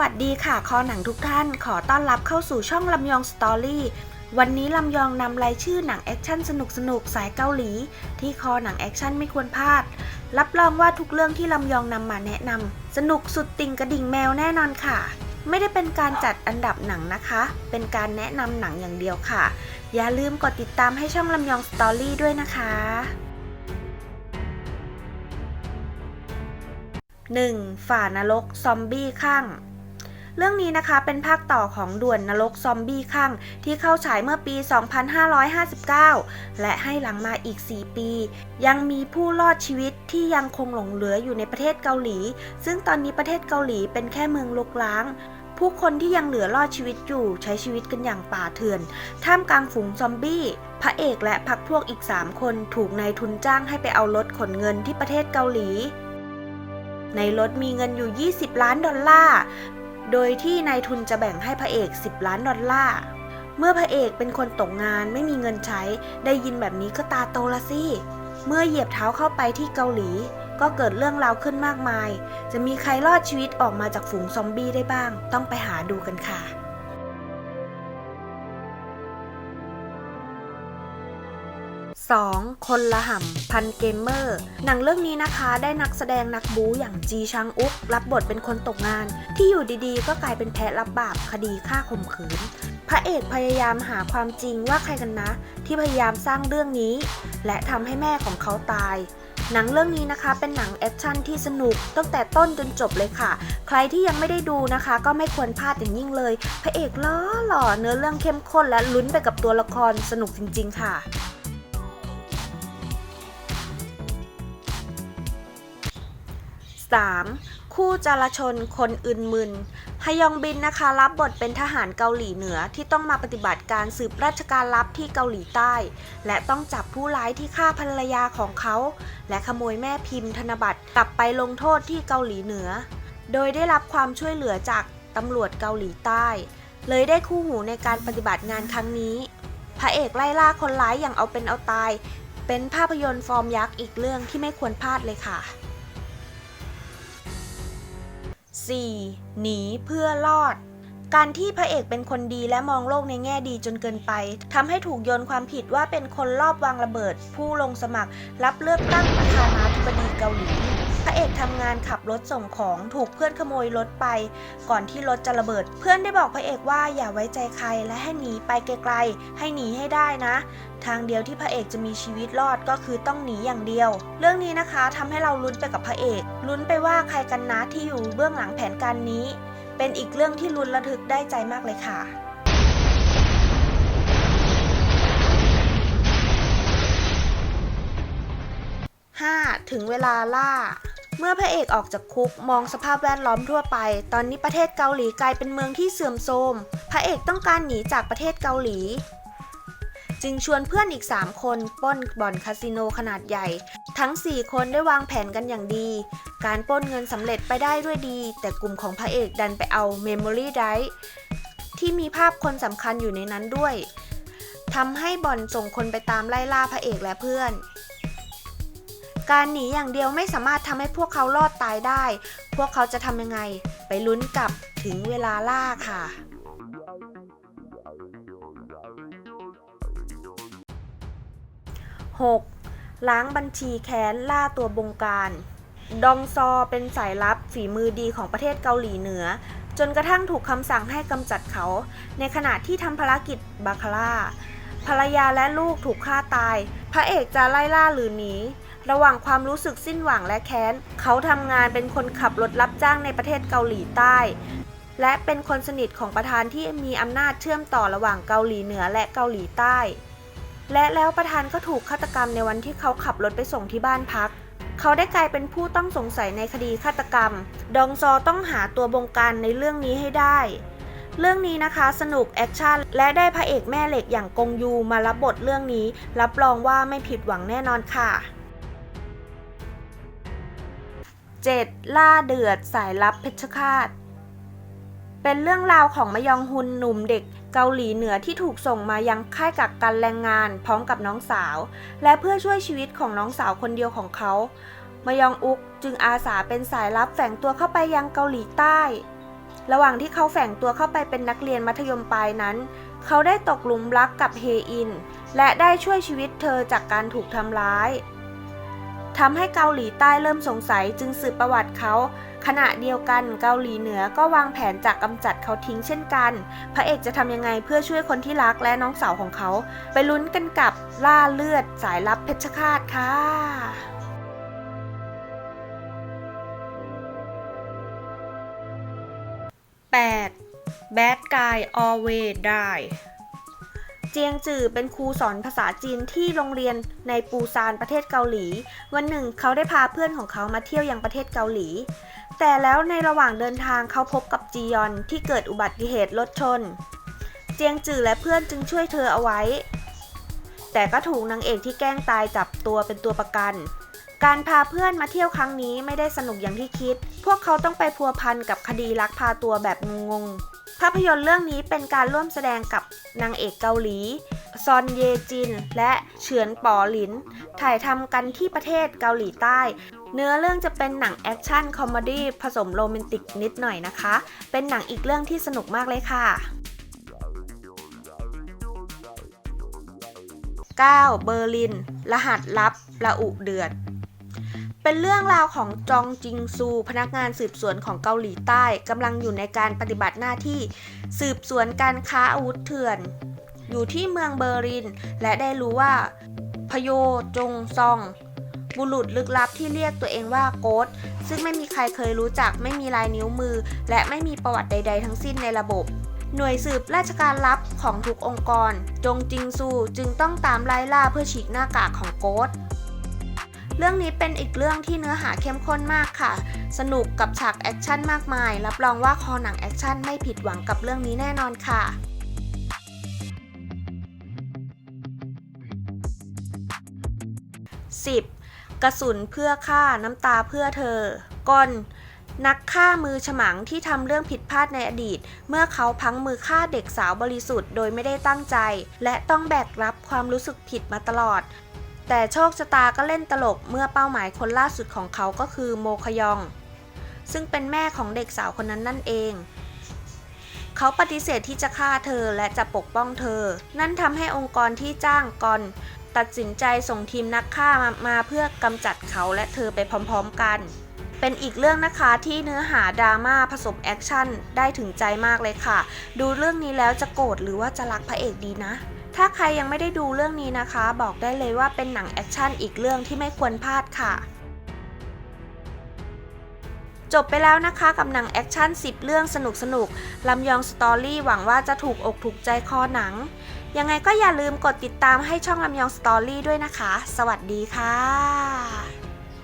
วัสดีค่ะ คอหนังทุกท่าน ขอต้อนรับเข้าสู่ช่องลำยองสตอรี่วันนี้ลำยองนำรายชื่อหนังแอคชั่นสนุกๆสายเกาหลี ที่คอหนังแอคชั่นไม่ควรพลาด รับรองว่าทุกเรื่องที่ลำยองนำมาแนะนำสนุกสุดติ่งกระดิ่งแมวแน่นอนค่ะ ไม่ได้เป็นการจัดอันดับหนังนะคะ เป็นการแนะนำหนังอย่างเดียวค่ะ อย่าลืมกดติดตามให้ช่องลำยองสตอรี่ด้วยนะคะ 1. ฝ่านรกซอมบี้ข้าง เรื่องนี้นะคะเป็นภาคต่อของด่วนนรกซอมบี้ข้างที่เข้าฉายเมื่อปี 2559 และให้หลังมาอีก 4 ปี ยังมีผู้รอดชีวิตที่ยังคงหลงเหลืออยู่ในประเทศเกาหลี ซึ่งตอนนี้ประเทศเกาหลีเป็นแค่เมืองลกล้าง ผู้คนที่ยังเหลือรอดชีวิตอยู่ใช้ชีวิตกันอย่างป่าเถื่อน ท่ามกลางฝูงซอมบี้พระเอกและพักพวกอีก 3 คนถูกนายทุนจ้างให้ไปเอารถขนเงินที่ประเทศเกาหลีในรถมีเงินอยู่ 20 ล้านดอลลาร์ โดยที่นายทุนจะแบ่งให้พระเอก 10 ล้านดอลลาร์ เมื่อพระเอกเป็นคนตกงานไม่มีเงินใช้ ได้ยินแบบนี้ก็ตาโตละสิ เมื่อเหยียบเท้าเข้าไปที่เกาหลี ก็เกิดเรื่องราวขึ้นมากมาย จะมีใครรอดชีวิตออกมาจากฝูงซอมบี้ได้บ้าง ต้องไปหาดูกันค่ะ 2. คนละห่ำพันเกมเมอร์ หนังเรื่องนี้นะคะได้นักแสดงนักบู๊อย่างจีชังอุกรับบทเป็นคนตกงาน ที่อยู่ดีๆ ก็กลายเป็นแพ้รับบาปคดีฆ่าข่มขืน พระเอกพยายามหาความจริงว่าใครกันนะ ที่พยายามสร้างเรื่องนี้ และทำให้แม่ของเขาตายหนังเรื่องนี้นะคะเป็นหนังแอคชั่นที่สนุกตั้งแต่ต้นจนจบเลยค่ะ ใครที่ยังไม่ได้ดูนะคะ ก็ไม่ควรพลาดอย่างยิ่งเลย พระเอกล้อหล่อเนื้อเรื่องเข้มข้นและลุ้นไปกับตัวละครสนุกจริง ๆ ค่ะ 3. คู่จารชนคนอึนมึนฮยองบินนะคะรับบทเป็นทหารเกาหลีเหนือที่ต้องมาปฏิบัติการสืบราชการลับที่เกาหลีใต้ และต้องจับผู้ร้ายที่ฆ่าภรรยาของเขา และขโมยแม่พิมพ์ธนบัตรกลับไปลงโทษที่เกาหลีเหนือ โดยได้รับความช่วยเหลือจากตำรวจเกาหลีใต้ เลยได้คู่หูในการปฏิบัติงานครั้งนี้ พระเอกไล่ล่าคนร้ายอย่างเอาเป็นเอาตาย เป็นภาพยนตร์ฟอร์มยักษ์อีกเรื่องที่ไม่ควรพลาดเลยค่ะ 4. หนีเพื่อรอด การที่พระเอกเป็นคนดีและมองโลกในแง่ดีจนเกินไปทำให้ถูกโยนความผิดว่าเป็นคนรอบวางระเบิด ผู้ลงสมัคร รับเลือกตั้งประธานาธิบดีเกาหลี พระเอกทำงานขับรถส่งของถูกเพื่อนขโมยรถไป ก่อนที่รถจะระเบิด เพื่อนได้บอกพระเอกว่าอย่าไว้ใจใครและให้หนีไปไกลๆ ให้หนีให้ได้นะ ทางเดียวที่พระเอกจะมีชีวิตรอดก็คือต้องหนีอย่างเดียว เรื่องนี้นะคะทำให้เราลุ้นไปกับพระเอกลุ้นไปว่าใครกันนะที่อยู่เบื้องหลังแผนการนี้ เป็นอีกเรื่องที่ลุ้นระทึกได้ใจมากเลยค่ะ 5. ถึงเวลาล่า เมื่อพระเอกออกจากคุกมองสภาพแวดล้อมทั่วไป ตอนนี้ประเทศเกาหลีกลายเป็นเมืองที่เสื่อมโทรม พระเอกต้องการหนีจากประเทศเกาหลี จึงชวนเพื่อนอีก 3 คนป้นบ่อนคาสิโนขนาดใหญ่ ทั้ง 4 คนได้วางแผนกันอย่างดี การป้นเงินสำเร็จไปได้ด้วยดี แต่กลุ่มของพระเอกดันไปเอาเมมโมรี่ไดร์ที่มีภาพคนสำคัญอยู่ในนั้นด้วยทำให้บ่อนส่งคนไปตามไล่ล่าพระเอกและเพื่อน การหนีอย่างเดียวไม่สามารถทำให้พวกเขารอดตายได้ พวกเขาจะทำยังไง ไปลุ้นกับถึงเวลาล่าค่ะ 6. ล้างบัญชีแค้นล่าตัวบงการ ดองซอเป็นสายลับฝีมือดีของประเทศเกาหลีเหนือ จนกระทั่งถูกคำสั่งให้กำจัดเขา ในขณะที่ทำภารกิจบาคาร่าภรรยาและลูกถูกฆ่าตาย พระเอกจะไล่ล่าหรือหนี ระหว่างความรู้สึกสิ้นหวังและแค้น เขาทำงานเป็นคนขับรถรับจ้างในประเทศเกาหลีใต้ และเป็นคนสนิทของประธานที่มีอำนาจเชื่อมต่อระหว่างเกาหลีเหนือและเกาหลีใต้ และแล้วประธานก็ถูกฆาตกรรมในวันที่เขาขับรถไปส่งที่บ้านพักเขาได้กลายเป็นผู้ต้องสงสัยในคดีฆาตกรรม ดองซอต้องหาตัวบงการในเรื่องนี้ให้ได้ เรื่องนี้นะคะสนุกแอคชั่นและได้พระเอกแม่เหล็กอย่างกงยูมารับบทเรื่องนี้ รับรองว่าไม่ผิดหวังแน่นอนค่ะ 7. ล่าเดือดสายลับเพชฌฆาต เป็นเรื่องราวของมยองฮุนหนุ่มเด็กเกาหลีเหนือที่ถูกส่งมายังค่ายกักกันแรงงานพร้อมกับน้องสาว และเพื่อช่วยชีวิตของน้องสาวคนเดียวของเขา มยองอุกจึงอาสาเป็นสายลับแฝงตัวเข้าไปยังเกาหลีใต้ ระหว่างที่เขาแฝงตัวเข้าไปเป็นนักเรียนมัธยมปลายนั้น เขาได้ตกหลุมรักกับเฮอิน และได้ช่วยชีวิตเธอจากการถูกทำร้าย ทำให้เกาหลีใต้เริ่มสงสัยจึงสืบประวัติเขา ขณะเดียวกันเกาหลีเหนือก็วางแผนจะกำจัดเขาทิ้งเช่นกัน พระเอกจะทำยังไงเพื่อช่วยคนที่รักและน้องสาวของเขา ไปลุ้นกันกับล่าเลือดสายลับเพชรฆาตค่ะ 8. Bad Guy Always Die เจียงจือเป็นครูสอนภาษาจีนที่โรงเรียนในปูซานประเทศเกาหลี วันหนึ่งเขาได้พาเพื่อนของเขามาเที่ยวยังประเทศเกาหลี แต่แล้วในระหว่างเดินทางเขาพบกับจียอนที่เกิดอุบัติเหตุรถชน เจียงจือและเพื่อนจึงช่วยเธอเอาไว้ แต่ก็ถูกนางเอกที่แกล้งตายจับตัวเป็นตัวประกัน การพาเพื่อนมาเที่ยวครั้งนี้ไม่ได้สนุกอย่างที่คิด พวกเขาต้องไปพัวพันกับคดีลักพาตัวแบบงงๆาพยนตร์เรื่องนี้เป็นการร่วมแสดงกับนางเอกเกาหลี ซอนเยจิน และเฉินป๋อหลิน ถ่ายทำกันที่ประเทศเกาหลีใต้ เนื้อเรื่องจะเป็นหนังแอคชั่นคอมเมดี้ผสมโรแมนติกนิดหน่อยนะคะ เป็นหนังอีกเรื่องที่สนุกมากเลยค่ะ 9. เบอร์ลิน รหัสลับระอุเดือด เป็นเรื่องราวของจองจิงซู พนักงานสืบสวนของเกาหลีใต้กำลังอยู่ในการปฏิบัติหน้าที่ สืบสวนการค้าอาวุธเถื่อน อยู่ที่เมืองเบอร์ลิน และได้รู้ว่า พโยจงซอง บุรุษลึกลับที่เรียกตัวเองว่าโกดซึ่งไม่มีใครเคยรู้จักไม่มีลายนิ้วมือ และไม่มีประวัติใด ๆ ทั้งสิ้นในระบบ หน่วยสืบราชการลับของทุกองค์กร จงจิงซูจึงต้องตามไล่ล่าเพื่อฉีกหน้ากากของโกด เรื่องนี้เป็นอีกเรื่องที่เนื้อหาเข้มข้นมากค่ะ สนุกกับฉากแอคชั่นมากมาย รับรองว่าคอหนังแอคชั่นไม่ผิดหวังกับเรื่องนี้แน่นอนค่ะ 10. กระสุนเพื่อฆ่าน้ำตาเพื่อเธอกนนักฆ่ามือฉมังที่ทำเรื่องผิดพลาดในอดีต เมื่อเขาพังมือฆ่าเด็กสาวบริสุทธิ์โดยไม่ได้ตั้งใจ และต้องแบกรับความรู้สึกผิดมาตลอด แต่โชคชะตาก็เล่นตลกเมื่อเป้าหมายคนล่าสุดของเขาก็คือโมคยอง ซึ่งเป็นแม่ของเด็กสาวคนนั้นนั่นเอง เขาปฏิเสธที่จะฆ่าเธอและจะปกป้องเธอ นั่นทำให้องค์กรที่จ้างกอนตัดสินใจส่งทีมนักฆ่ามามาเพื่อกำจัดเขาและเธอไปพร้อมๆกัน เป็นอีกเรื่องนะคะที่เนื้อหาดราม่าผสมแอคชั่นได้ถึงใจมากเลยค่ะ ดูเรื่องนี้แล้วจะโกรธหรือว่าจะรักพระเอกดีนะ ถ้าใครยังไม่ได้ดูเรื่องนี้นะคะ บอกได้เลยว่าเป็นหนังแอคชั่นอีกเรื่องที่ไม่ควรพลาดค่ะ จบไปแล้วนะคะกับหนังแอคชั่น 10 เรื่องสนุกสนุกลำยองสตอรี่หวังว่าจะถูกอกถูกใจคอหนัง ยังไงก็อย่าลืมกดติดตามให้ช่องลำยองสตอรี่ด้วยนะคะ สวัสดีค่ะ